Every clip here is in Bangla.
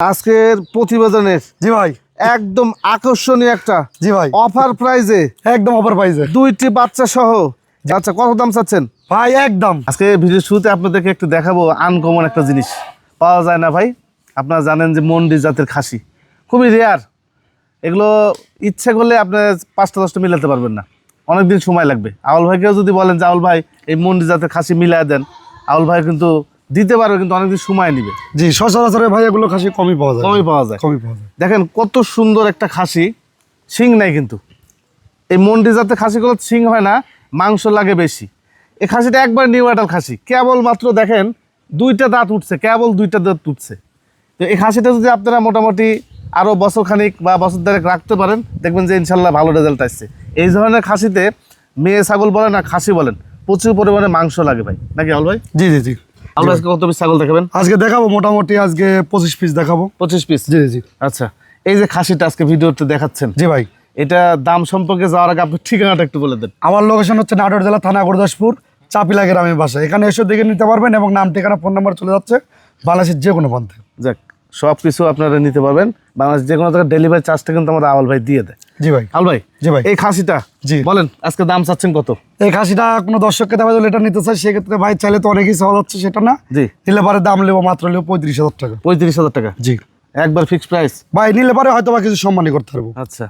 আজকের প্রতিবেদনের জি ভাই। একদম আকর্ষণীয় একটা জি ভাই। অফার প্রাইজে একদম অফার প্রাইজে দুইটি বাচ্চা সহ। আচ্ছা কত দাম চাচ্ছেন? ভাই একদম। আজকে ভিডিও শুরুতে আপনাদেরকে একটু দেখাবো আনকমন একটা জিনিস। পাওয়া যায় না ভাই। আপনারা জানেন যে মন্ডি জাতের খাসি। খুবই রেয়ার এগুলো ইচ্ছে করলে আপনার পাঁচটা দশটা মিলাতে পারবেন না। অনেকদিন সময় লাগবে। আউল ভাইকেও যদি বলেন যে আউল ভাই এই মন্ডি জাতের খাসি মিলাই দেন। আউল ভাই কিন্তু দিতে পারবে কিন্তু অনেকদিন সময় নিবে। জি সচরাচর ভাই এগুলো খাসি কমই পাওয়া যায়। কমই পাওয়া যায়। কমই পাওয়া যায়। দেখেন কত সুন্দর একটা খাসি শিং নাই কিন্তু। এই মন্ডি জাতের খাসিগুলো শিং হয় না মাংস লাগে বেশি। এই খাসিটা একবার নিউ অ্যাডাল খাসি। কেবল মাত্র দেখেন দুইটা দাঁত উঠছে কেবল দুইটা দাঁত উঠছে। তো এই খাসিটা যদি আপনারা মোটামুটি আরও বছর খানিক বা বছর দেড়েক রাখতে পারেন দেখবেন যে ইনশাল্লাহ ভালো রেজাল্ট আসছে। এই ধরনের খাসিতে মেয়ে ছাগল বলেন আর খাসি বলেন। প্রচুর পরিমাণে মাংস লাগে ভাই। নাকি আল ভাই? জি জি জি। আল আজকে কত পিস ছাগল দেখাবেন? আজকে দেখাবো মোটামুটি আজকে পঁচিশ পিস দেখাবো। পঁচিশ পিস? জি জি। আচ্ছা এই যে খাসিটা আজকে ভিডিওতে দেখাচ্ছেন জি ভাই। এটা দাম সম্পর্কে যাওয়ার আগে আপনি ঠিকানাটা একটু বলে দেন। আমার লোকেশন হচ্ছে নাটোর জেলা থানা গুরদাসপুর চাপিলা গ্রামের বাসা। এখানে এসে দেখে নিতে পারবেন এবং নাম ঠিকানা ফোন নাম্বার চলে যাচ্ছে বাংলাদেশের যে কোনো প্রান্তে। যাক সব কিছু আপনারা নিতে পারবেন। বাংলাদেশ যে কোনো জায়গায় ডেলিভারি চার্জটা কিন্তু আমাদের আওয়াল ভাই দিয়ে দেয়। জি ভাই। আওয়াল ভাই জি ভাই। এই খাসিটা জি। বলেন আজকে দাম চাচ্ছেন কত? এই খাসিটা কোনো দর্শককে দেওয়া যদি এটা নিতে চাই সেক্ষেত্রে ভাই চাইলে তো অনেকই সহজ হচ্ছে সেটা না। জি। নিলে পারে দাম নেব মাত্র নেব পঁয়ত্রিশ হাজার টাকা। পঁয়ত্রিশ হাজার টাকা? জি। একবার ফিক্স প্রাইস ভাই নিলে পারে হয়তো বা কিছু সম্মানই করতে পারব। আচ্ছা।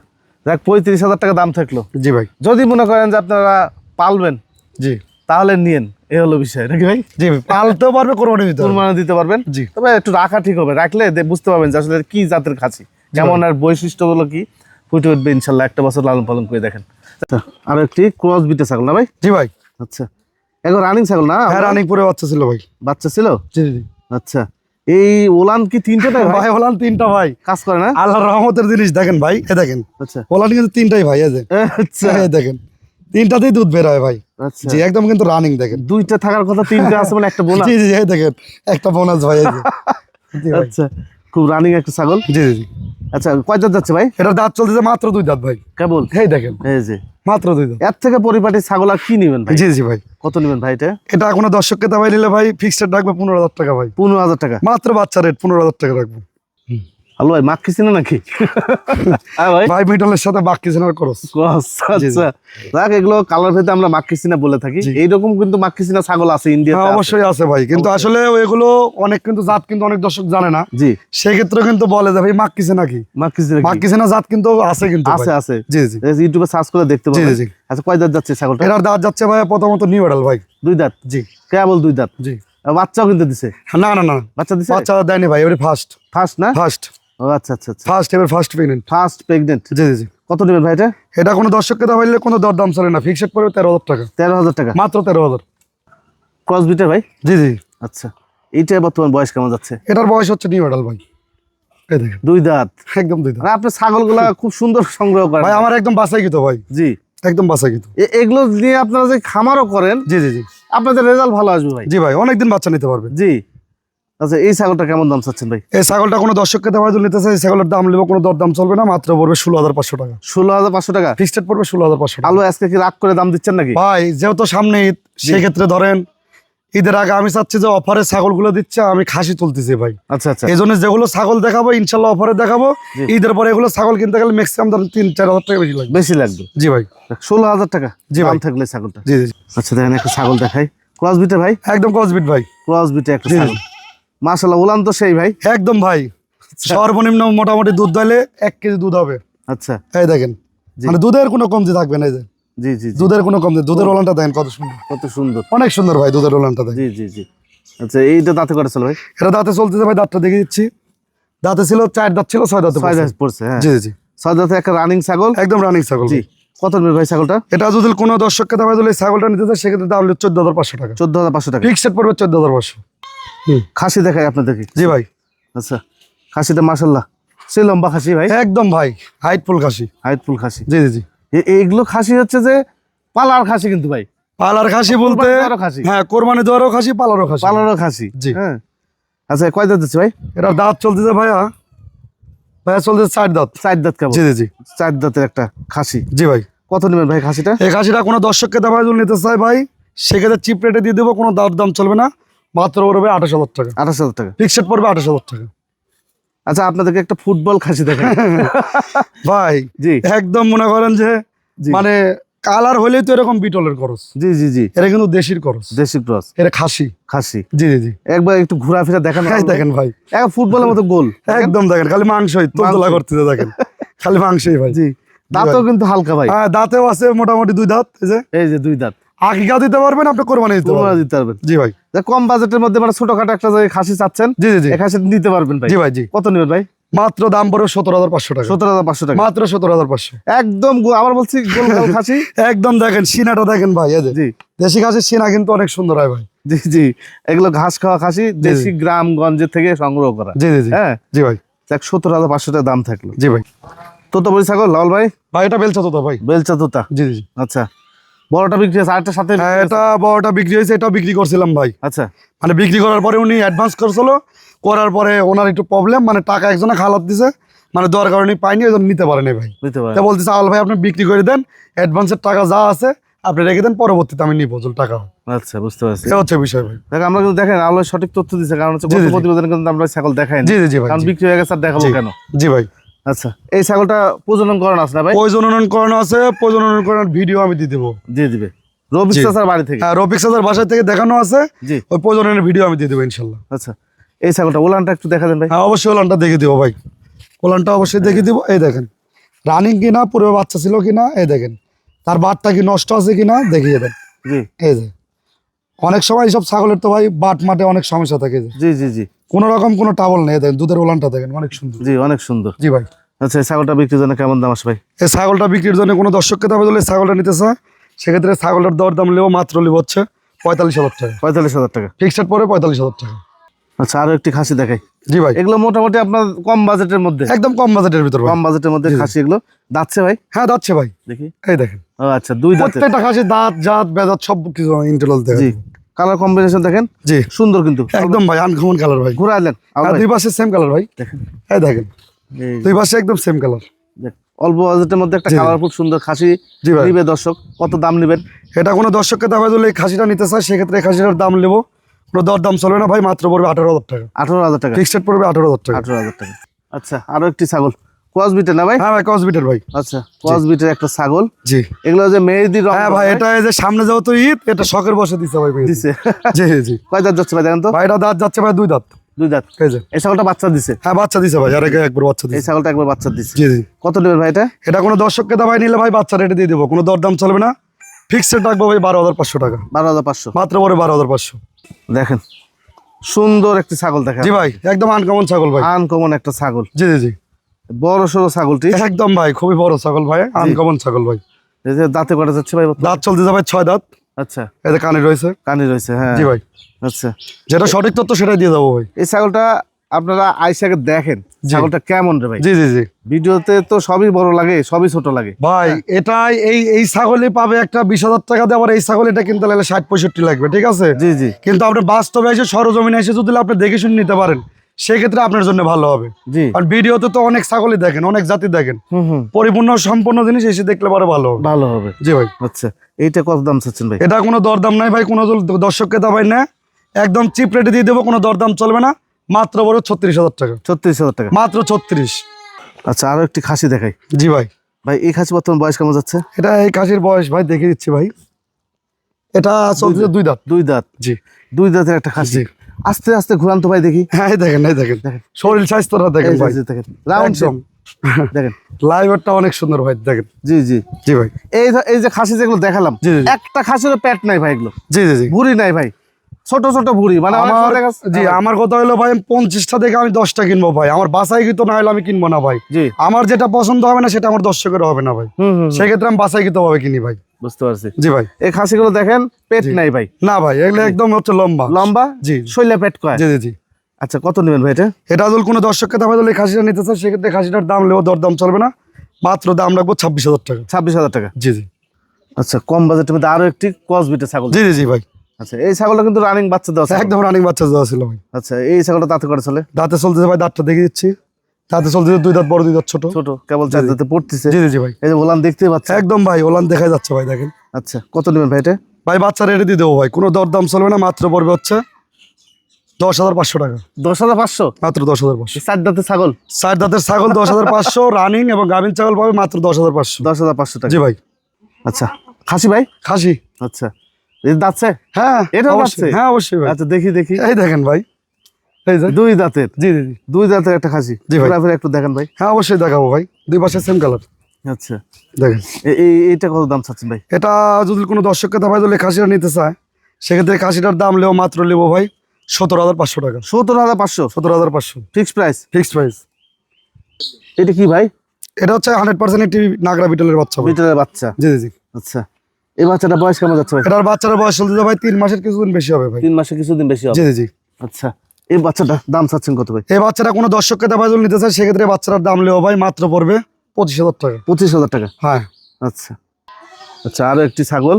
দেখ পঁয়ত্রিশ হাজার টাকা দাম থাকল। জি ভাই। যদি মনে করেন যে আপনারা পালবেন জি। তাহলে নিয়েন এ হলো বিষয় নাকি ভাই? জি পালতেও পারবে কোরবানি দিতে কুরবানি দিতে পারবেন? জি। তবে একটু রাখা ঠিক হবে রাখলে বুঝতে পারবেন যে আসলে কি জাতের খাসি কেমন আর বৈশিষ্ট্যগুলো কি ফুটে উঠবে ইনশাল্লাহ একটা বছর লালন পালন করে দেখেন। আচ্ছা, আর একটি ক্রস বিটে ছাগল না ভাই? জি ভাই। আচ্ছা এখন রানিং ছাগল না? হ্যাঁ রানিং পরে বাচ্চা ছিল ভাই। বাচ্চা ছিল? জি জি আচ্ছা এই ওলান কি তিনটে ভাই? ভাই হলাম তিনটা ভাই। কাজ করে না? আল্লাহর রহমতের জিনিস দেখেন ভাই এ দেখেন। আচ্ছা। হলাম কিন্তু তিনটাই ভাই এই আচ্ছা। এই দেখেন। তিনটাতেই দুধ বের হয় ভাই। আচ্ছা। জি একদম কিন্তু রানিং দেখেন। দুইটা থাকার কথা তিনটে আছে মানে একটা বোনা জি জি দেখেন একটা বোনাস ভাই আচ্ছা খুব রানিং একটা ছাগল। জি জি জি। আচ্ছা কয় দাঁত যাচ্ছে ভাই? এটা দাঁত চলতেছে মাত্র দুই দাঁত ভাই। কেবল? এই দেখেন এই যে। মাত্র দুই দাঁত। এর থেকে পরিপাটি ছাগল আর কি নেবেন ভাই? জি জি ভাই। কত নেবেন ভাই এটা? এটা কোনো দর্শককে দাবাই নিলে ভাই ফিক্সড রাখবে পনেরো হাজার টাকা ভাই। পনেরো হাজার টাকা। মাত্র বাচ্চা রেট পনেরো হাজার টাকা রাখব। হ্যালো ভাই নাকি? হ্যাঁ ভাই। মিটলের সাথে খরচ। আচ্ছা আচ্ছা। দেখ এগুলো কালার ভেদে আমরা বলে থাকি। এইরকম কিন্তু ছাগল আছে হ্যাঁ ইন্ডিয়াতে অবশ্যই আছে ভাই। কিন্তু আসলে এগুলো অনেক কিন্তু জাত কিন্তু অনেক দর্শক জানে না। জি। সেক্ষেত্রে কিন্তু বলে যে ভাই জাত কিন্তু আছে কিন্তু আছে আছে। জি জি। ইউটিউবে সার্চ করে দেখতে পাবেন। জি। আচ্ছা কয় দাঁত যাচ্ছে ছাগলটা? এটার দাঁত যাচ্ছে ভাই প্রথমত নিউ এডাল ভাই। দুই দাঁত? জি। কেবল দুই দাঁত? জি। বাচ্চাও কিন্তু দিছে? না না না। বাচ্চা দিছে? বাচ্চা দেয়নি ভাই এবারে ফার্স্ট ফার্স্ট না? ফার্স্ট ও আচ্ছা আচ্ছা ফার্স্ট এবার ফার্স্ট প্রেগনেন্ট ফার্স্ট প্রেগনেন্ট জি জি কত নেবেন ভাই এটা? এটা কোনো দর্শককে দেওয়া হইলে কোনো চলে না। ফিক্সড পড়বে তেরো হাজার টাকা। তেরো হাজার টাকা? মাত্র তেরো হাজার। ক্রস বিটে ভাই? জি জি। আচ্ছা। এইটা বর্তমান বয়স কেমন যাচ্ছে? এটার বয়স হচ্ছে নিউ ভাই। দুই দাঁত। একদম দুই দাঁত। আপনি ছাগলগুলা খুব সুন্দর সংগ্রহ করেন। ভাই আমার একদম বাসাই গিত ভাই। জি। একদম বাসাই গিত এগুলো নিয়ে আপনারা যে খামারও করেন জি জি জি। আপনাদের রেজাল্ট ভালো আসবে ভাই। জি ভাই অনেকদিন বাচ্চা নিতে পারবে। জি। আচ্ছা এই ছাগলটা কেমন দাম চাচ্ছেন ভাই? এই ছাগলটা কোনো দর্শককে দেওয়া যদি নিতে চাই এই ছাগলের দাম নেব কোনো দর দাম চলবে না মাত্র পড়বে ষোলো হাজার পাঁচশো টাকা। ষোলো হাজার পাঁচশো টাকা? ফিক্সড পড়বে ষোলো হাজার পাঁচশো আলু আজকে কি রাগ করে দাম দিচ্ছেন নাকি? ভাই যেহেতু সামনে ঈদ সেক্ষেত্রে ধরেন ঈদের আগে আমি চাচ্ছি যে অফারে ছাগলগুলো দিচ্ছে আমি খাসি তুলতেছি ভাই। আচ্ছা আচ্ছা। এই জন্য যেগুলো ছাগল দেখাবো ইনশাল্লাহ অফারে দেখাবো। ঈদের পরে এগুলো ছাগল কিনতে গেলে ম্যাক্সিমাম ধরেন তিন চার হাজার টাকা বেশি লাগবে। বেশি লাগবে? জি ভাই। ষোলো হাজার টাকা জি ভাই। থাকলে ছাগলটা? জি জি। আচ্ছা দেখেন একটা ছাগল দেখাই। ক্রস বিটে ভাই? একদম কসবিট ভাই। ক্রস বিটে একটা। ছাগল। মাশাল্লাহ উলান তো সেই ভাই। একদম ভাই সর্বনিম্ন মোটামুটি দুধ দইলে এক কেজি দুধ হবে। আচ্ছা। এই দেখেন মানে দুধের কোনো কমতি থাকবে না এই যে। জি জি দুধের কোনো কমতি দুধের ওলানটা দেখেন কত সুন্দর। কত সুন্দর। অনেক সুন্দর ভাই দুধের ওলানটা দেখেন জি জি জি। আচ্ছা এইটা দাঁতে করেছিল ভাই? এটা দাঁতে চলতেছে ভাই দাঁতটা দেখে দিচ্ছি। দাঁতে ছিল চার দাঁত ছিল ছয় দাঁতে ছয়। দাঁত পড়ছে হ্যাঁ। জি জি। ছয় দাঁতে একটা রানিং ছাগল? একদম রানিং ছাগল জি। কত নেবে ভাই ছাগলটা? এটা যদি কোনো দর্শককে দাম দিলে ছাগলটা নিতে চায় সেক্ষেত্রে দাম হলো চোদ্দ হাজার পাঁচশো টাকা। চোদ্দ হাজার পাঁচশো টাকা। ফিক্সড পড়বে চোদ্দ হাজার পাঁচশো। খাসি দেখাই আপনাদেরকে। জি ভাই। আচ্ছা খাসিটা মাশাল্লাহ সে লম্বা খাসি ভাই? একদম ভাই হাইট ফুল খাসি। হাইট ফুল খাসি। জি জি জি। এইগুলো খাসি হচ্ছে যে পালার খাসি কিন্তু ভাই। পালার খাসি বলতে। হ্যাঁ কোরবানি দেওয়ারও খাসি পালারও খাসি। পালারও খাসি। জি। হ্যাঁ। আচ্ছা কয় দাঁত দিচ্ছে ভাই? এটা দাঁত চলতেছে ভাইয়া। ভাইয়া চলতেছে চার দাঁত। চার দাঁত কেমন জি জি জি। চার দাঁতের একটা খাসি। জি ভাই। কত নেবেন ভাই খাসিটা? এই খাসিটা কোনো দর্শককে দাম যদি নিতে চায় ভাই। সেক্ষেত্রে চিপ রেটে দিয়ে দেবো কোনো দাম দাম চলবে না। মাত্র পড়বে আঠাশ হাজার টাকা। আঠাশ হাজার টাকা। ফিক্সড পড়বে আঠাশ হাজার টাকা। আচ্ছা আপনাদেরকে একটা ফুটবল খাসি দেখেন ভাই জি। একদম মনে করেন যে মানে কালার হলেই তো এরকম বিটলের খরচ। জি জি জি। এটা কিন্তু দেশির খরচ। দেশি ক্রস এটা খাসি। খাসি। জি জি জি। একবার একটু ঘোরাফেরা দেখান। এই দেখেন ভাই। এক ফুটবলের মতো গোল। একদম দেখেন খালি মাংসই তোলা মাংস। দেখেন। খালি মাংসই ভাই। জি। দাঁতও কিন্তু হালকা ভাই। হ্যাঁ দাঁতেও আছে মোটামুটি দুই দাঁত এই যে। এই যে দুই দাঁত। আগে আকিকা দিতে পারবেন আপনি কোরবানি দিতে পারবেন। জি ভাই। যে কম বাজেটের মধ্যে মানে ছোটখাটো একটা যে খাসি চাচ্ছেন জি জি খাসি নিতে পারবেন ভাই। জি ভাই জি। কত নেবেন ভাই? মাত্র দাম পড়বে সতেরো হাজার পাঁচশো টাকা। সতেরো হাজার পাঁচশো টাকা। মাত্র সতেরো হাজার পাঁচশো। একদম আবার বলছি গোল গাল খাসি। একদম দেখেন সিনাটা দেখেন ভাই এই যে। জি। দেশি খাসির সিনা কিন্তু অনেক সুন্দর হয় ভাই। জি জি। এগুলো ঘাস খাওয়া খাসি দেশি গ্রামগঞ্জের থেকে সংগ্রহ করা। জি জি জি। হ্যাঁ? জি ভাই। এক সত্তর হাজার পাঁচশো টাকা দাম থাকল। জি ভাই। তো তো বলি ছাগল লাল ভাই? ভাই এটা বেলচা তো ভাই। বেলচা তোতা। জি জি। আচ্ছা। বড়টা বিক্রি আছে আরেকটা সাথে হ্যাঁ, এটা বড়টা বিক্রি হয়েছে এটা বিক্রি করছিলাম ভাই। আচ্ছা। মানে বিক্রি করার পরে উনি অ্যাডভান্স করছিল করার পরে ওনার একটু প্রবলেম মানে টাকা একজনে খালাত দিছে মানে দরকার উনি পাইনি ওই নিতে পারেনি ভাই। নিতে পারেন। তা বলতেছে আল ভাই আপনি বিক্রি করে দেন অ্যাডভান্সের টাকা যা আছে আপনি রেখে দেন পরবর্তীতে আমি নিবো টাকা আচ্ছা বুঝতে পারছি। এটা হচ্ছে বিষয় ভাই। দেখ আমরা কিন্তু দেখেন আলো সঠিক তথ্য দিচ্ছে কারণ হচ্ছে। প্রতিবেদনে কিন্তু আমরা ছাগল দেখাই জি জি জি ভাই কারণ বিক্রি হয়ে গেছে আর দেখাবো কেন? জি ভাই। আচ্ছা এই ছাগলটা প্রজনন করানো আছে না ভাই? প্রজনন করানো আছে প্রজনন করানোর ভিডিও আমি দিয়ে দেবো। দিয়ে দিবে। রবি জি। চাচার বাড়ি থেকে? হ্যাঁ রফিক সাদার বাসায় থেকে দেখানো আছে। জি। ওই প্রজননের ভিডিও আমি দিয়ে দেবো ইনশাল্লাহ। আচ্ছা এই ছাগলটা ওলানটা একটু দেখা দেন ভাই। হ্যাঁ অবশ্যই ওলানটা দেখে দিব ভাই। ওলানটা অবশ্যই দেখে দিব। এই দেখেন রানিং কিনা পূর্বে বাচ্চা ছিল কিনা এই দেখেন। তার বাটটা কি নষ্ট আছে কিনা দেখিয়ে দেন। জি। এই যে অনেক সময় এইসব ছাগলের তো ভাই বাট মাঠে অনেক সমস্যা থাকে। জি জি জি। কোনো রকম কোনো টাবল নেই দেখেন দুধের ওলানটা দেখেন অনেক সুন্দর। জি অনেক সুন্দর। জি ভাই। আচ্ছা ছাগলটা বিক্রির জন্য কেমন দাম আসে ভাই? এই ছাগলটা বিক্রির জন্য কোনো দর্শককে দামে দিলে ছাগলটা নিতে চায় সেক্ষেত্রে ছাগলের দর দাম নেব মাত্র নেব হচ্ছে পঁয়তাল্লিশ হাজার টাকা। পঁয়তাল্লিশ হাজার টাকা। ফিক্সড পরে পঁয়তাল্লিশ হাজার টাকা। আচ্ছা আরও একটি খাসি দেখাই। জি ভাই। এগুলো মোটামুটি আপনার কম বাজেটের মধ্যে। একদম কম বাজেটের ভিতর কম বাজেটের মধ্যে খাসি এগুলো। দাচ্ছে ভাই? হ্যাঁ যাচ্ছে ভাই। দেখি। এই দেখেন। ও আচ্ছা দুই দাঁতের। প্রত্যেকটা খাসি দাঁত জাত বেদাত সব কিছু ইন্টারনাল দেখেন জি। কালার কম্বিনেশন দেখেন? জি। সুন্দর কিন্তু। একদম ভাই আনকমন কালার ভাই। ঘুরে আলেন আর দুই পাশে সেম কালার ভাই। দেখেন। এই দেখেন। দুই পাশে একদম সেম কালার অল্প বাজেটের মধ্যে একটা জি। কালারফুল সুন্দর খাসি ভাই। নিবে দর্শক কত দাম নেবেন? এটা কোনো দর্শককে দামে দিলে এই খাসিটা নিতে চায় সেক্ষেত্রে খাসিটার দাম নেব। কোনো দর দাম চলবে না ভাই মাত্র পড়বে আঠারো হাজার টাকা। আঠারো হাজার টাকা। ফিক্সড পড়বে আঠারো হাজার টাকা। আঠারো হাজার টাকা। আচ্ছা আরও একটি ছাগল। ক্রস বিটের না ভাই? হ্যাঁ ভাই কসবিটার ভাই। আচ্ছা ক্রস বিটের একটা ছাগল। জি। এগুলো যে মেহেদি রং হ্যাঁ ভাই এটা যে সামনে যেহেতু ঈদ এটা শখের বসে দিচ্ছে ভাই দিছে। জি জি। কয় দাঁত যাচ্ছে ভাই দেখেন তো? ভাই এটা দাঁত যাচ্ছে ভাই দুই দাঁত। দুই দাঁত। এই ছাগলটা বাচ্চা দিছে? হ্যাঁ বাচ্চা দিছে ভাই আর একবার বাচ্চা এই ছাগলটা একবার বাচ্চা দিছে। জি জি। কত নেবেন ভাই এটা? এটা কোনো দর্শককে নিলে ভাই বাচ্চা রেটে দিয়ে দেবো। কোনো দরদাম চলবে না। ফিক্সড রাখব ভাই বারো হাজার পাঁচশো টাকা। বারো হাজার পাঁচশো। মাত্র পরে বারো হাজার পাঁচশো। দেখেন সুন্দর একটি ছাগল দেখেন। জি ভাই একদম আনকমন ছাগল ভাই। আনকমন একটা ছাগল। জি জি জি। বড় সড়ো ছাগলটি। একদম ভাই খুবই বড় ছাগল ভাই আনকমন ছাগল ভাই। যে দাঁতে কটা যাচ্ছে ভাই দাঁত চলতে যাবে ছয় দাঁত। আচ্ছা। এতে কানে রয়েছে। কানে রয়েছে হ্যাঁ। জি ভাই। আচ্ছা। যেটা সঠিক তথ্য সেটাই দিয়ে দেবো ভাই। এই ছাগলটা আপনারা আইসাকে দেখেন ছাগলটা কেমন রে ভাই? জি জি জি। ভিডিওতে তো সবই বড় লাগে সবই ছোট লাগে। ভাই এটাই এই এই ছাগলই পাবে একটা বিশ হাজার টাকা দিয়ে আবার এই ছাগল এটা কিনতে লাগলে ষাট পঁয়ষট্টি লাগবে ঠিক আছে? জি জি। কিন্তু আপনি বাস্তবে এসে সরজমিনে এসে যদি আপনি দেখে শুনে নিতে পারেন সেক্ষেত্রে আপনার জন্য ভালো হবে। জি। আর ভিডিওতে তো অনেক ছাগলই দেখেন অনেক জাতি দেখেন। পরিপূর্ণ সম্পূর্ণ জিনিস এসে দেখলে পরে ভালো হবে। ভালো হবে। জি ভাই। আচ্ছা এইটা কত দাম চাচ্ছেন ভাই? এটা কোনো দরদাম নাই ভাই কোনো দর্শককে দাবাই না একদম চিপ রেটে দিয়ে দেবো কোনো দরদাম চলবে না। মাত্র বড় ছত্রিশ হাজার টাকা। ছত্রিশ হাজার টাকা। মাত্র ছত্রিশ। আচ্ছা আরও একটি খাসি দেখাই। জি ভাই। ভাই এই খাসি বর্তমান বয়স কেমন যাচ্ছে? এটা এই কাশির বয়স ভাই দেখে দিচ্ছি ভাই। এটা চলছে দুই দাঁত। দুই দাঁত। জি। দুই দাঁতের একটা খাসি। আস্তে আস্তে ঘুরান তো ভাই দেখি। হ্যাঁ দেখেন এই দেখেন। শরীর স্বাস্থ্যটা দেখেন ভাই। দেখেন। রাউন্ড দেখেন। লাইভারটা অনেক সুন্দর ভাই দেখেন। জি জি। জি ভাই। এই এই যে খাসি যেগুলো দেখালাম। একটা খাসির পেট নাই ভাই এগুলো। জি জি জি। ভুড়ি নাই ভাই। ছোট ছোট ভুড়ি মানে আমার জি আমার কথা হলো ভাই আমি পঞ্চাশটা থেকে আমি দশটা কিনবো ভাই। আমার বাসায় কিন্তু না হলে আমি কিনবো না ভাই। জি। আমার যেটা পছন্দ হবে না সেটা আমার দর্শকের হবে না ভাই। সেক্ষেত্রে আমি বাসায় কিন্তু ভাবে কিনি ভাই। বুঝতে পারছি। জি ভাই। এই খাসিগুলো দেখেন পেট নাই ভাই। না ভাই এগুলো একদম হচ্ছে লম্বা। লম্বা? জি। শৈলা পেট কয়? জি জি জি। আচ্ছা কত নেবেন ভাই এটা? এটা যদি কোনো দর্শককে দামে দিলে খাসিটা নিতে চায় সেক্ষেত্রে খাসিটার দাম দরদাম চলবে না। মাত্র দাম রাখব ছাব্বিশ হাজার টাকা। ছাব্বিশ হাজার টাকা? জি জি। আচ্ছা কম বাজেটের মধ্যে আরও একটি কসবিটের ছাগল জি জি জি ভাই। আচ্ছা এই ছাগলটা কিন্তু রানিং বাচ্চা দেওয়া। একদম রানিং বাচ্চা দেওয়া ছিল ভাই। আচ্ছা এই ছাগলটা তাতে করে চলে? দাঁতে চলতেছে ভাই দাঁতটা দেখে দিচ্ছি। দাঁতে চলতেছে দুই দাঁত বড় দুই দাঁত ছোট। ছোট কেবল চার দাঁতে পড়তেছে। জি জি ভাই। এই যে বললাম দেখতে পাচ্ছি একদম ভাই ওলান দেখা যাচ্ছে ভাই দেখেন। আচ্ছা কত নেবেন ভাই এটা? ভাই বাচ্চা রেডি দিয়ে দেবো ভাই কোনো দরদাম চলবে না মাত্র পড়বে হচ্ছে দশ হাজার পাঁচশো টাকা। দশ হাজার পাঁচশো? মাত্র দশ হাজার পাঁচশো। চার দাঁতের ছাগল? চার দাঁতের ছাগল দশ হাজার পাঁচশো রানিং এবং গাভিন ছাগল পাবে মাত্র দশ হাজার পাঁচশো। দশ হাজার পাঁচশো টাকা। জি ভাই। আচ্ছা খাসি ভাই? খাসি। আচ্ছা। দাঁতছে? হ্যাঁ এটাও অবশ্যই। হ্যাঁ অবশ্যই আচ্ছা দেখি দেখি। এই দেখেন ভাই। এই দুই দাঁতের? জি জি দুই দাঁতের একটা খাসি। জি ভাই। একটু দেখেন ভাই। হ্যাঁ অবশ্যই দেখাবো ভাই। দুই পাশে সেম কালার আচ্ছা। দেখেন। এ- এই এইটা কত দাম চাচ্ছেন ভাই? এটা যদি কোনো দর্শককে দাবাই দিলে খাসিটা নিতে চায়। সেক্ষেত্রে খাসিটার দাম লেও মাত্র নেব ভাই সতেরো হাজার পাঁচশো টাকা। সত্তর হাজার পাঁচশো? সতেরো হাজার পাঁচশো। ফিক্সড প্রাইস ফিক্সড প্রাইস এটা কি ভাই? এটা হচ্ছে হান্ড্রেড পার্সেন্ট একটি নাগরা বিটলের বাচ্চা বিটেলের বাচ্চা। জি জি। আচ্ছা। এই বাচ্চাটা বয়স কেমন যাচ্ছে ভাই? এটার বাচ্চার বয়স চলতে ভাই তিন মাসের কিছুদিন বেশি হবে ভাই। তিন মাসে কিছুদিন বেশি হবে। জি জি জি। আচ্ছা এই বাচ্চাটা দাম চাচ্ছেন কত ভাই? এই বাচ্চাটা কোনো দর্শককে দাবাই নিতে চায় সেক্ষেত্রে এই বাচ্চাটার দাম লেও ভাই মাত্র পড়বে পঁচিশ হাজার টাকা। পঁচিশ হাজার টাকা? হ্যাঁ। আচ্ছা। আচ্ছা আরও একটি ছাগল।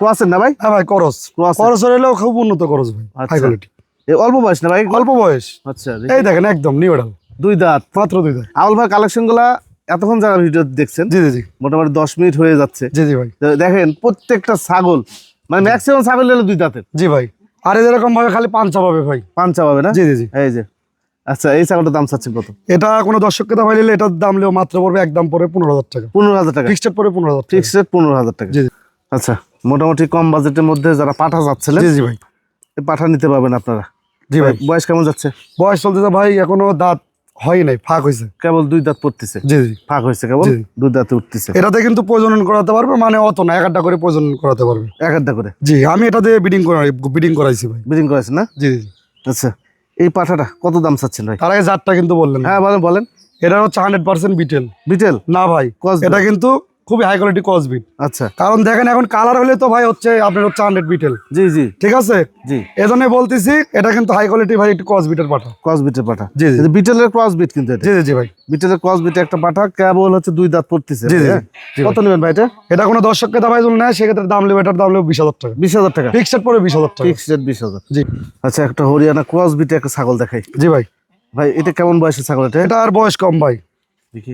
ক্রসের না ভাই? হ্যাঁ ভাই করস। করস হলেও খুব উন্নত করস ভাই হাই আচ্ছা। কোয়ালিটি এ অল্প বয়স না ভাই? অল্প বয়স। আচ্ছা এই দেখেন একদম নিউ এডাল দুই দাঁত। মাত্র দুই দাঁত। আউল ভাই কালেকশনগুলা এতক্ষণ যারা ভিডিও দেখছেন জি জি জি। মোটামুটি দশ মিনিট হয়ে যাচ্ছে। জি জি ভাই। দেখেন প্রত্যেকটা ছাগল মানে ম্যাক্সিমাম ছাগল হলো দুই দাঁতের। জি ভাই। আর এরকম ভাবে খালি পাঞ্চা পাবে ভাই। পাঞ্চা পাবে না? জি জি জি। এই যে। আচ্ছা এই ছাগলটার দাম চাচ্ছেন কত? এটা কোনো দর্শককে দাবাই নিলে এটার দাম লেও মাত্র পড়বে একদম পড়বে পনেরো হাজার টাকা। পনেরো হাজার টাকা। ফিক্সড পড়বে পনেরো হাজার ফিক্সড পনেরো হাজার টাকা। জি জি। আচ্ছা মোটামুটি কম বাজেটের মধ্যে যারা পাঠা যাচ্ছিলেন জি জি ভাই। পাঠা নিতে পারবেন আপনারা। জি ভাই। বয়স কেমন যাচ্ছে? বয়স চলতেছে ভাই এখনও দাঁত হয় নাই ফাঁক হয়েছে কেবল দুই দাঁত পড়তেছে? জি জি। ফাঁক হয়েছে কেবল? দুই দাঁত উঠতেছে। এটাতে কিন্তু প্রজনন করাতে পারবে মানে অত না এক আধটা করে প্রজনন করাতে পারবে। এক আধটা করে? জি আমি এটাতে বিডিং করাই বিডিং করাইছি ভাই। বিডিং করাইছি না? জি জি। আচ্ছা এই পাঠাটা কত দাম চাচ্ছেন ভাই? তার আগে জাতটা কিন্তু বললেন। হ্যাঁ বলেন বলেন। এটা হচ্ছে হান্ড্রেড পার্সেন্ট বিটেল বিটেল না ভাই এটা কিন্তু খুবই হাই কোয়ালিটি কসবিট আচ্ছা। কারণ দেখেন এখন কালার হলে তো ভাই হচ্ছে আপনার হচ্ছে হান্ড্রেড বিটেল জি জি। ঠিক আছে? জি। এজন্য বলতেছি এটা কিন্তু হাই কোয়ালিটি ভাই একটু কসবিটের পাঠা। ক্রস বিটের পাঠা। জি, জি। বিটেলের ক্রস বিট কিন্তু এটা। জি জি জি ভাই। বিটেলের ক্রস বিটে একটা পাঠা কেবল হচ্ছে দুই দাঁত পড়তেছে। জি, জি, হ্যাঁ? কত নেবেন ভাই এটা? এটা কোনো দর্শককে দাবাই যদি নেয় সেক্ষেত্রে দাম নেবে এটার দাম নেবে বিশ হাজার টাকা। বিশ হাজার টাকা। ফিক্সড পরে বিশ হাজার টাকা। ফিক্সড বিশ হাজার। জি। আচ্ছা একটা হরিয়ানা ক্রস বিটে একটা ছাগল দেখাই। জি ভাই। ভাই এটা কেমন বয়সের ছাগল এটা? এটা আর বয়স কম ভাই।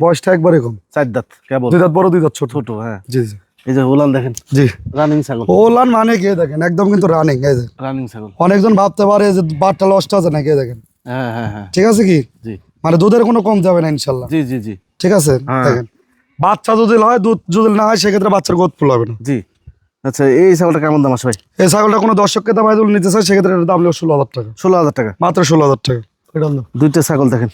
বয়সটা একবারে কম। চার দাঁত কেবল। দুই দাঁত বড় দুই দাঁত ছোট। ছোট হ্যাঁ। জি জি। এই যে উলান দেখেন জি। রানিং ছাগল। ওলান মানে কে দেখেন? একদম কিন্তু রানিং এই যে। রানিং ছাগল। অনেকজন ভাবতে পারে যে লস্ট আছে না কে দেখেন। হ্যাঁ হ্যাঁ হ্যাঁ। ঠিক আছে কি? জি। মানে দুধের কোনো কম যাবে না ইনশাল্লাহ। জি জি জি। ঠিক আছে? হ্যাঁ। দেখেন। বাচ্চা যদি হয় দুধ যদি না হয় সেক্ষেত্রে বাচ্চার গোদ ফুল হবে না। জি। আচ্ছা এই ছাগলটা কেমন দাম আছে ভাই? এই ছাগলটা কোনো দর্শককে দাম নিতে চায় সেক্ষেত্রে দাম হলো ষোলো হাজার টাকা। ষোলো হাজার টাকা। মাত্র ষোলো হাজার টাকা। দুইটা ছাগল দেখেন।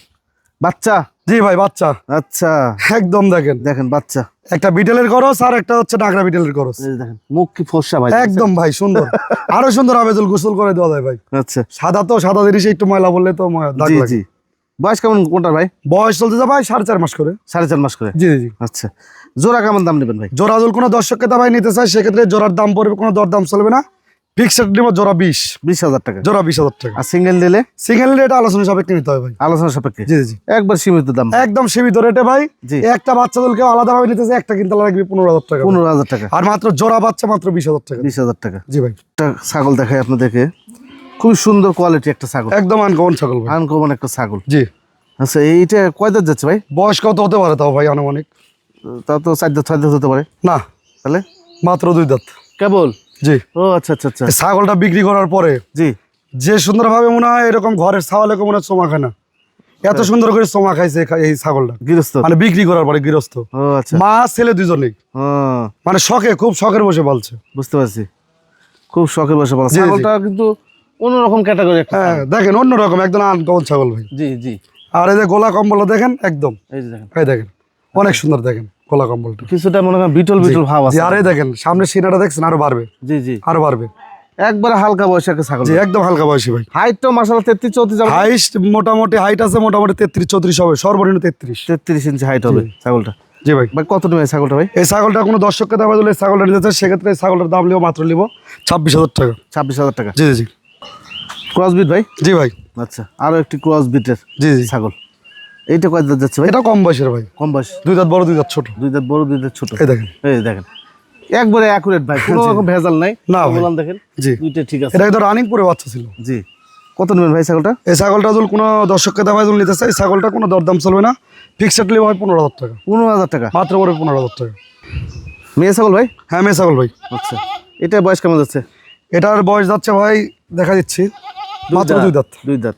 বাচ্চা জি ভাই বাচ্চা। আচ্ছা। একদম দেখেন। দেখেন বাচ্চা। একটা বিটেলের খরচ আর একটা হচ্ছে নাগরা বিটেলের খরচ। দেখেন মুখ কি ফর্সা ভাই একদম ভাই সুন্দর। আরও সুন্দর আবেদল গোসল করে দেওয়া যায় ভাই। আচ্ছা। সাদা তো সাদা জিনিসে একটু ময়লা বললে তো জি লাগে। জি। বয়স কেমন কোনটা ভাই? বয়স চলতে যা ভাই সাড়ে চার মাস করে। সাড়ে চার মাস করে? জি জি আচ্ছা। জোড়া কেমন দাম নেবেন ভাই? জোড়া যদি কোনো দর্শককে দাবাই নিতে চাই সেক্ষেত্রে জোড়ার দাম পড়বে কোনো দর দাম চলবে না। ফিক্সড নিব জোড়া বিশ। বিশ হাজার টাকা। জোড়া বিশ হাজার টাকা। আর সিঙ্গেল দিলে সিঙ্গেল রেট আলোচনা সাপেক্ষে নিতে হবে ভাই। আলোচনা সাপেক্ষে? জি জি। একবার সীমিত দাম। একদম সীমিত রেটে ভাই। একটা বাচ্চা দলকে আলাদাভাবে নিতে চায় একটা কিনতে লাগবে পনেরো হাজার টাকা। পনেরো হাজার টাকা। আর মাত্র জোড়া বাচ্চা মাত্র বিশ হাজার টাকা। বিশ হাজার টাকা। জি ভাই। ছাগল দেখাই আপনাদেরকে। খুবই সুন্দর কোয়ালিটি একটা ছাগল। একদম আনকমন ছাগল আনকমন একটা ছাগল। জি। আচ্ছা এইটা কয় দাঁত যাচ্ছে ভাই? বয়স কত হতে পারে তাও ভাই আনুমানিক? তা তো চার দাঁত ছয় দাঁত হতে পারে। না। তাহলে? মাত্র দুই দাঁত। কেবল? জি। ও আচ্ছা আচ্ছা আচ্ছা। ছাগলটা বিক্রি করার পরে জি। যে সুন্দরভাবে মনে হয় এরকম ঘরের ছাওয়ালে মনে হয় চোমা খায় না। এত সুন্দর করে চোমা খাইছে এই ছাগলটা। গৃহস্থ। মানে বিক্রি করার পরে গৃহস্থ। আচ্ছা। মা ছেলে দুজনেই মানে শখে খুব শখের বসে বলছে বুঝতে পারছি। খুব শখের বসে বলা জি, জি। ছাগলটা কিন্তু অন্যরকম ক্যাটাগরি হ্যাঁ দেখেন অন্যরকম একদম আনকমন ছাগল ভাই। জি জি। আর এই যে গোলা কম্বল দেখেন একদম। এই দেখেন। এই দেখেন অনেক সুন্দর দেখেন। গোলা কম্বলটা। কিছুটা মনে করেন বিটল বিটল ভাব আছে। আর দেখেন সামনে সিনাটা দেখছেন আরও বাড়বে। জি জি। আরও বাড়বে। একবারে হালকা বয়সে একটা ছাগল। জি একদম হালকা বয়সী ভাই। হাইটটাও মাসালা তেত্রিশ চৌত্রিশ যাবে হাইস্ট মোটামুটি হাইট আছে মোটামুটি তেত্রিশ চৌত্রিশ হবে সর্বনিম্ন তেত্রিশ। তেত্রিশ ইঞ্চি হাইট হবে ছাগলটা। জি ভাই। ভাই কত নেবে ছাগলটা ভাই? এই ছাগলটা কোনো দর্শককে দাম দিলে ছাগলটা নিতে চায় সেক্ষেত্রে ছাগলটার দাম নিব মাত্র নিব ছাব্বিশ হাজার টাকা। ছাব্বিশ হাজার টাকা। জি জি ক্রস বিট ভাই? জি ভাই। আচ্ছা আরও একটি ক্রস বিটের জি জি। ছাগল। এইটা কয় দাঁত যাচ্ছে ভাই? এটা কম বয়সের ভাই। কম বয়স। দুই দাঁত বড় দুই দাঁত ছোট। দুই দাঁত বড় দুই দাঁত ছোট। এই দেখেন। এই দেখেন। একবারে অ্যাকুরেট ভাই কোনো রকম ভেজাল নাই। না। বললাম দেখেন জি। দুইটা ঠিক আছে। এটা কিন্তু রানিং করে বাচ্চা ছিল। জি। কত নেবেন ভাই ছাগলটা? এই ছাগলটা যদি কোনো দর্শককে দাম যদি নিতে চায় এই ছাগলটা কোনো দরদাম চলবে না। ফিক্সড নিব হয় পনেরো হাজার টাকা। পনেরো হাজার টাকা? মাত্র পড়বে পনেরো হাজার টাকা। মেয়ে ছাগল ভাই? হ্যাঁ মেয়ে ছাগল ভাই। আচ্ছা। এটা বয়স কেমন যাচ্ছে? এটার বয়স যাচ্ছে ভাই দেখা দিচ্ছি। মাত্র দুই দাঁত। দুই দাঁত।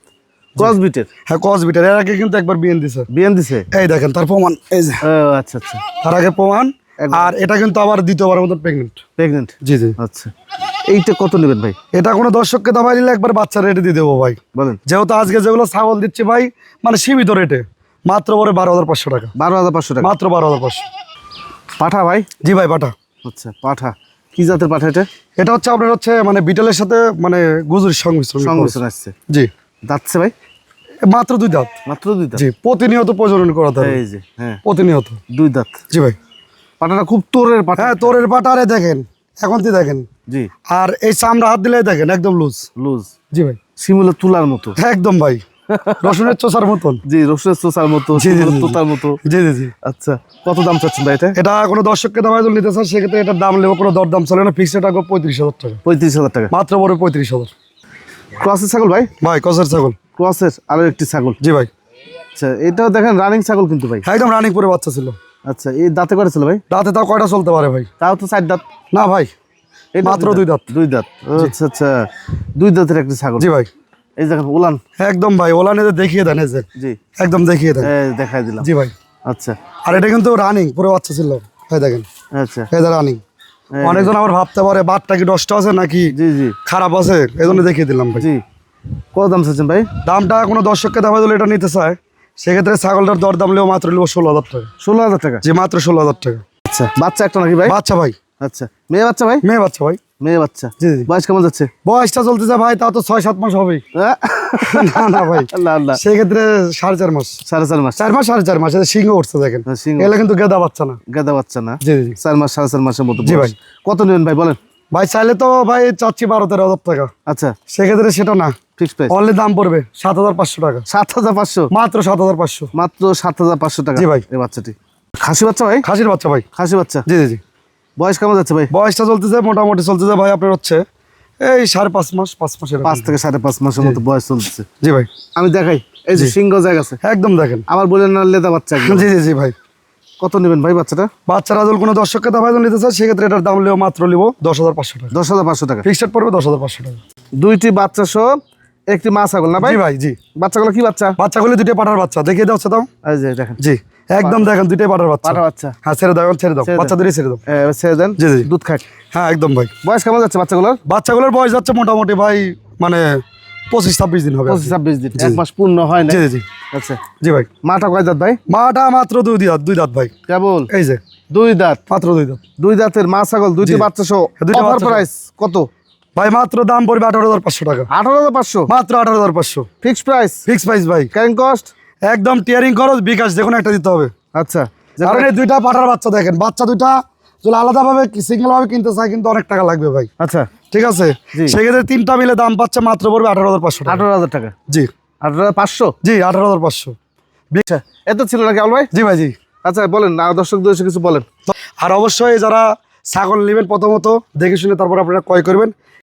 ক্রস বিটের? হ্যাঁ কস বিটার। এর আগে কিন্তু একবার বিএন দিছে। বিয়ান দিছে? এই দেখেন তার প্রমাণ এই যে। ও আচ্ছা আচ্ছা। তার আগে প্রমাণ আর এটা কিন্তু আবার দ্বিতীয়বারের মতন প্রেগনেন্ট প্রেগনেন্ট জি জি। আচ্ছা। এইটা কত নেবেন ভাই? এটা কোনো দর্শককে দাবাই নিলে একবার বাচ্চা রেটে দিয়ে দেবো ভাই। বলেন। যেহেতু আজকে যেগুলো ছাগল দিচ্ছে ভাই মানে সীমিত রেটে মাত্র পরে বারো হাজার পাঁচশো টাকা। বারো হাজার পাঁচশো টাকা? মাত্র বারো হাজার পাঁচশো। পাঠা ভাই? জি ভাই পাঠা। আচ্ছা পাঠা। কি জাতের পাঠা এটা? এটা হচ্ছে আপনার হচ্ছে মানে বিটেলের সাথে মানে গুজুরির সংমিশ্রণ সংমিশ্রণ আসছে। জি। যাচ্ছে ভাই? মাত্র দুই দাঁত। মাত্র দুই দাঁত? জি প্রতিনিয়ত প্রজনন করাতে হবে এই যে হ্যাঁ। প্রতিনিয়ত। দুই দাঁত। জি ভাই। পাঠাটা খুব তোরের পাঠা হ্যাঁ তোরের পাটারে দেখেন এখন তুই দেখেন। জি। আর এই চামড়া হাত দিলে দেখেন একদম লুজ। লুজ। জি ভাই। শিমুলের তুলার মতো। একদম ভাই। রসুনের চোষার মতন। জি রসুনের চোষার মতো। তোতার মতো। জি জি জি। আচ্ছা কত দাম চাচ্ছেন ভাই এটা? এটা কোনো দর্শককে যদি নিতে চান সেক্ষেত্রে এটার দাম নেব কোনো দর দাম চলে না ফিক্সড টাকা পঁয়ত্রিশ হাজার টাকা। পঁয়ত্রিশ হাজার টাকা। মাত্র বড় পঁয়ত্রিশ হাজার। ক্রসের ছাগল ভাই? ভাই কসের ছাগল। ক্রসের আরও একটি ছাগল। জি ভাই। আচ্ছা এটাও দেখেন রানিং ছাগল কিন্তু ভাই। একদম রানিং করে বাচ্চা ছিল। আচ্ছা এই দাঁতে করেছিল ভাই? দাঁতে তাও কয়টা চলতে পারে ভাই? তাও তো চার দাঁত। না ভাই এই মাত্র দুই দাঁত। দুই দাঁত। আচ্ছা আচ্ছা দুই দাঁতের একটি ছাগল। জি ভাই। এই দেখেন ওলান একদম ভাই ওলা নিয়ে দেখিয়ে দেন এই যে। জি। একদম দেখিয়ে দেন। দেখাই দিলাম। জি ভাই। আচ্ছা। আর এটা কিন্তু রানিং পুরো বাচ্চা ছিল। ভাই দেখেন। আচ্ছা। এই রানিং অনেকজন আবার ভাবতে পারে বাটটা কি নষ্ট আছে নাকি? জি জি। খারাপ আছে এই জন্য দেখিয়ে দিলাম ভাই। জি। কত দাম চাচ্ছেন ভাই? দামটা কোনো দর্শককে দাম দিলে এটা নিতে চায় সেক্ষেত্রে ছাগলটার দর দাম নেব মাত্র নেব ষোলো হাজার টাকা। ষোলো হাজার টাকা? জি মাত্র ষোলো হাজার টাকা। আচ্ছা বাচ্চা একটা নাকি ভাই? বাচ্চা ভাই। আচ্ছা। মেয়ে বাচ্চা ভাই? মেয়ে বাচ্চা ভাই। মেয়ে বাচ্চা। জি জি। বয়স কেমন যাচ্ছে? বয়সটা চলতেছে ভাই তা তো ছয় সাত মাস হবেই। না না ভাই। আল্লাহ আল্লাহ সেক্ষেত্রে সাড়ে চার মাস। সাড়ে চার মাস। চার মাস সাড়ে চার মাস সিংহ উঠছে দেখেন। হ্যাঁ, এগুলো কিন্তু গেদা বাচ্চা না। গাদা বাচ্চা না? জি জি চার মাস সাড়ে চার মাসের মতো জি ভাই। কত নেবেন ভাই বলেন? ভাই চাইলে তো ভাই চাচ্ছি বারো তেরো হাজার টাকা। আচ্ছা। সেক্ষেত্রে সেটা না। Fix price. অনলি দাম পড়বে সাত হাজার পাঁচশো টাকা। সাত হাজার পাঁচশো? মাত্র সাত হাজার পাঁচশো। মাত্র সাত হাজার পাঁচশো টাকা জি ভাই। এই বাচ্চাটি। খাসি বাচ্চা ভাই? খাসির বাচ্চা ভাই। খাসি বাচ্চা? জি জি জি। বয়স কেমন যাচ্ছে ভাই? বয়সটা চলতেছে মোটামুটি চলতেছে ভাই আপনার হচ্ছে এই সাড়ে পাঁচ মাস পাঁচ মাসের পাঁচ থেকে সাড়ে পাঁচ মাসের মতো বয়স চলতেছে। জি ভাই। আমি দেখাই এই যে সিংহ জায়গা আছে। একদম দেখেন। আবার বললেন না লেদা বাচ্চা একদম। জি জি জি ভাই। কত নেবেন ভাই বাচ্চাটা? বাচ্চারা যদি কোনো দর্শককে দাবাই নিতে চায় সেক্ষেত্রে এটার দাম নেব মাত্র নেব দশ হাজার পাঁচশো টাকা। দশ হাজার পাঁচশো টাকা। ফিক্সড পড়বে দশ হাজার পাঁচশো টাকা। দুইটি বাচ্চা সহ একটি মা ছাগল না ভাই? ভাই জি। বাচ্চাগুলো কি বাচ্চা? বাচ্চাগুলো দুটোই পাঠার বাচ্চা। দেখিয়ে দাও দাও এই যে দেখেন। জি। একদম দেখেন দুটোই পাঠার বাচ্চা। পাঠা বাচ্চা। হ্যাঁ ছেড়ে দাও ছেড়ে দাও। ছেড়ে দাও। বাচ্চা দুটোই ছেড়ে দাও। ছেড়ে দেন। জি, জি। দুধ খাক হ্যাঁ একদম ভাই। বয়স কেমন যাচ্ছে বাচ্চাগুলোর? বাচ্চাগুলোর বয়স যাচ্ছে মোটামুটি ভাই মানে পঁচিশ ছাব্বিশ দিন হবে পঁচিশ ছাব্বিশ দিন। এক মাস পূর্ণ হয় না জি জি আচ্ছা। জি ভাই। মাটা কয় দাঁত ভাই? মাটা মাত্র দুই দাঁত দুই দাঁত ভাই। কেবল এই যে। দুই দাঁত? মাত্র দুই দাঁত। দুই দাঁতের মা ছাগল দুইটি। বাচ্চা সহ দুইটা বাচ্চা প্রাইস কত? ভাই মাত্র দাম পড়বে আঠারো হাজার পাঁচশো টাকা। আঠারো হাজার পাঁচশো? মাত্র আঠারো হাজার পাঁচশো। ফিক্সড প্রাইস ফিক্স প্রাইস ভাই। ক্যারিং কস্ট একদম টিয়ারিং খরচ বিকাশ দেখুন একটা দিতে হবে। আচ্ছা কারণ এই দুইটা পাটার বাচ্চা দেখেন বাচ্চা দুইটা যদি আলাদাভাবে সিঙ্গেল ভাবে কিনতে চায় কিন্তু অনেক টাকা লাগবে ভাই। আচ্ছা। ঠিক আছে। সেক্ষেত্রে তিনটা মিলে দাম পাচ্ছে মাত্র পড়বে আঠারো হাজার পাঁচশো আঠারো হাজার টাকা? জি। আঠারো হাজার পাঁচশো? জি আঠারো হাজার পাঁচশো। আচ্ছা এত ছিল নাকি আল ভাই? জি ভাই জি। আচ্ছা বলেন না দর্শকদের উদ্দেশ্যে কিছু বলেন। আর অবশ্যই যারা ছাগল নেবেন প্রথমত দেখে শুনে তারপর আপনারা ক্রয় করবেন।